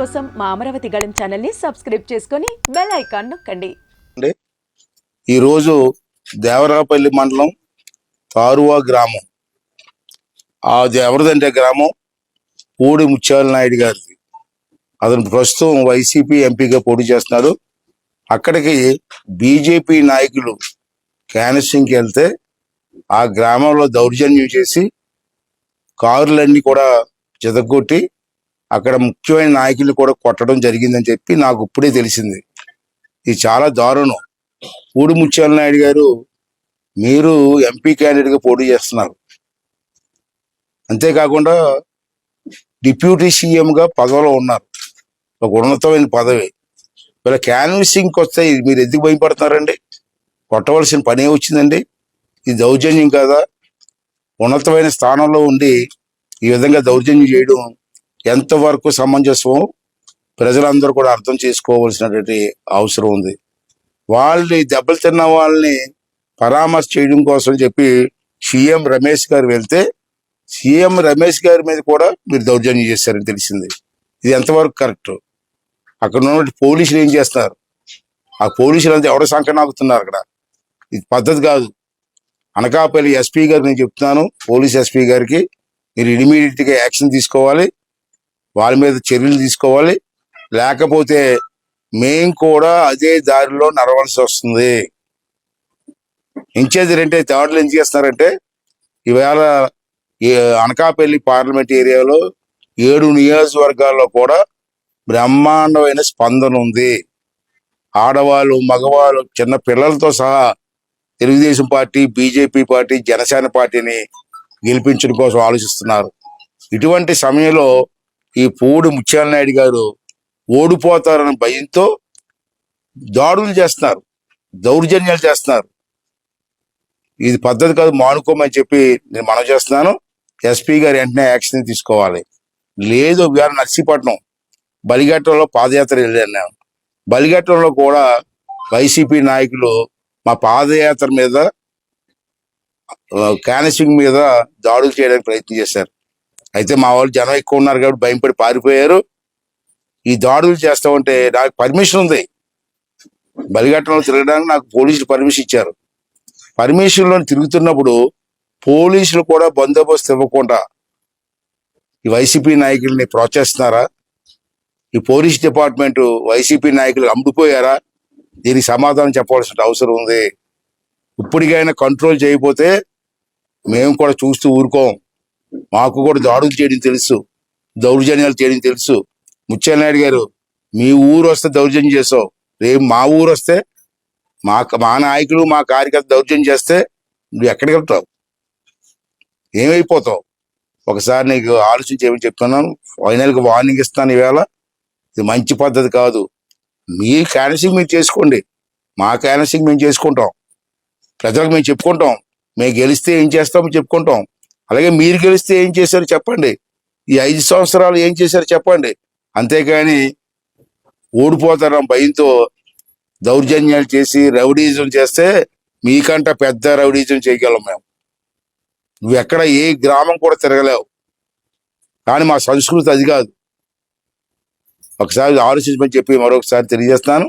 కోసం మా అమరావతి గళం ఛానల్ని సబ్స్క్రైబ్ చేసుకొని బెల్ ఐకాన్ నొక్కండి. ఈరోజు దేవరాపల్లి మండలం తారువా గ్రామం. అది ఎవరిదంటే గ్రామం పూడి ముత్యాల నాయుడు గారిది. అతను ప్రస్తుతం వైసీపీ ఎంపీగా పోటీ చేస్తున్నాడు. అక్కడికి బీజేపీ నాయకులు క్యాన్సింగ్కి వెళ్తే ఆ గ్రామంలో దౌర్జన్యం చేసి కారులన్నీ కూడా చెదగొట్టి అక్కడ ముఖ్యమైన నాయకులు కూడా కొట్టడం జరిగిందని చెప్పి నాకు ఇప్పుడే తెలిసింది. ఇది చాలా దారుణం. పూడి ముత్యాల నాయుడు గారు మీరు ఎంపీ క్యాండిడేట్గా పోటీ చేస్తున్నారు. అంతేకాకుండా డిప్యూటీ సీఎం గా పదవిలో ఉన్నారు. ఒక ఉన్నతమైన పదవి. ఇలా క్యాన్వసింగ్కి వస్తే మీరు ఎందుకు భయపడుతున్నారండి? కొట్టవలసిన పని వచ్చిందండి ఇది దౌర్జన్యం కదా? ఉన్నతమైన స్థానంలో ఉండి ఈ విధంగా దౌర్జన్యం చేయడం ఎంతవరకు సమంజసం ప్రజలందరూ కూడా అర్థం చేసుకోవాల్సినటువంటి అవసరం ఉంది. వాళ్ళని దెబ్బలు తిన్న వాళ్ళని పరామర్శ చేయడం కోసం చెప్పి సీఎం రమేష్ గారు వెళ్తే సీఎం రమేష్ గారి మీద కూడా మీరు దౌర్జన్యం చేశారని తెలిసింది. ఇది ఎంతవరకు కరెక్ట్? అక్కడ ఉన్నటువంటి పోలీసులు ఏం చేస్తున్నారు? ఆ పోలీసులు అంతా ఎవడ సంకనాగుతున్నారు అక్కడ. ఇది పద్ధతి కాదు. అనకాపల్లి ఎస్పీ గారు నేను చెప్తున్నాను పోలీస్ ఎస్పీ గారికి మీరు ఇమీడియట్గా యాక్షన్ తీసుకోవాలి. వాళ్ళ మీద చర్యలు తీసుకోవాలి. లేకపోతే మేం కూడా అదే దారిలో నడవలసి వస్తుంది. ఇంచేది రెంటే థర్డ్లు ఏం చేస్తున్నారంటే ఈవేళ ఈ అనకాపల్లి పార్లమెంట్ ఏరియాలో ఏడు నియోజకవర్గాల్లో కూడా బ్రహ్మాండమైన స్పందన ఉంది. ఆడవాళ్ళు మగవాళ్ళు చిన్న పిల్లలతో సహా Telugu Desam party BJP party Janasena పార్టీని గెలిపించడం కోసం ఆలోచిస్తున్నారు. ఇటువంటి సమయంలో ఈ పోడు ముత్యాల నాయుడు గారు ఓడిపోతారన్న భయంతో దాడులు చేస్తున్నారు దౌర్జన్యాలు చేస్తున్నారు. ఇది పద్ధతి కాదు మానుకోమని చెప్పి నేను మనం చేస్తున్నాను. ఎస్పీ గారు వెంటనే యాక్షన్ తీసుకోవాలి. లేదు వేళ నర్సీపట్నం బలిఘట్టంలో పాదయాత్ర వెళ్ళాను నేను. బలిఘట్టంలో కూడా వైసీపీ నాయకులు మా పాదయాత్ర మీద క్యానసింగ్ మీద దాడులు చేయడానికి ప్రయత్నం చేశారు. అయితే మా వాళ్ళు జనం ఎక్కువ ఉన్నారు కాబట్టి భయపడి పారిపోయారు. ఈ దాడులు చేస్తామంటే నాకు పర్మిషన్ ఉంది. బలిఘట్టంలో తిరగడానికి నాకు పోలీసులు పర్మిషన్ ఇచ్చారు. పర్మిషన్లో తిరుగుతున్నప్పుడు పోలీసులు కూడా బందోబస్తు ఇవ్వకుండా ఈ వైసీపీ నాయకుల్ని ప్రోత్సహిస్తున్నారా? ఈ పోలీస్ డిపార్ట్మెంట్ వైసీపీ నాయకులు అమ్ముడుపోయారా? దీనికి సమాధానం చెప్పవలసిన అవసరం ఉంది. ఇప్పటికైనా కంట్రోల్ చేయకపోతే మేము కూడా చూస్తూ ఊరుకోం. మాకు కూడా దాడులు చేయడం తెలుసు దౌర్జన్యాలు చేయడం తెలుసు. ముచ్చెన్నాయుడు గారు మీ ఊరు వస్తే దౌర్జన్యం చేసావు రేపు మా ఊరు వస్తే మా మా నాయకులు మా కార్యకర్త దౌర్జన్యం చేస్తే నువ్వు ఎక్కడికి వెళ్తావు? ఏమైపోతావు? ఒకసారి నీకు ఆలోచించేమని చెప్తున్నాను. ఫైనల్గా వార్నింగ్ ఇస్తాను ఈవేళ. ఇది మంచి పద్ధతి కాదు. మీ క్యాన్సింగ్ మీరు చేసుకోండి. మా క్యాన్సింగ్ మేము చేసుకుంటాం. ప్రజలకు మేము చెప్పుకుంటాం. మేము గెలిస్తే ఏం చేస్తామో చెప్పుకుంటాం. అలాగే మీరు గెలిస్తే ఏం చేశారు చెప్పండి. ఈ ఐదు సంవత్సరాలు ఏం చేశారో చెప్పండి. అంతేకాని ఓడిపోతారన్న భయంతో దౌర్జన్యాలు చేసి రౌడీజం చేస్తే మీకంట పెద్ద రౌడీజం చేయగలం మేము. నువ్వు ఎక్కడ ఏ గ్రామం కూడా తిరగలేవు. కానీ మా సంస్కృతి అది కాదు. ఒకసారి ఆలోచించమని చెప్పి మరొకసారి తెలియజేస్తాను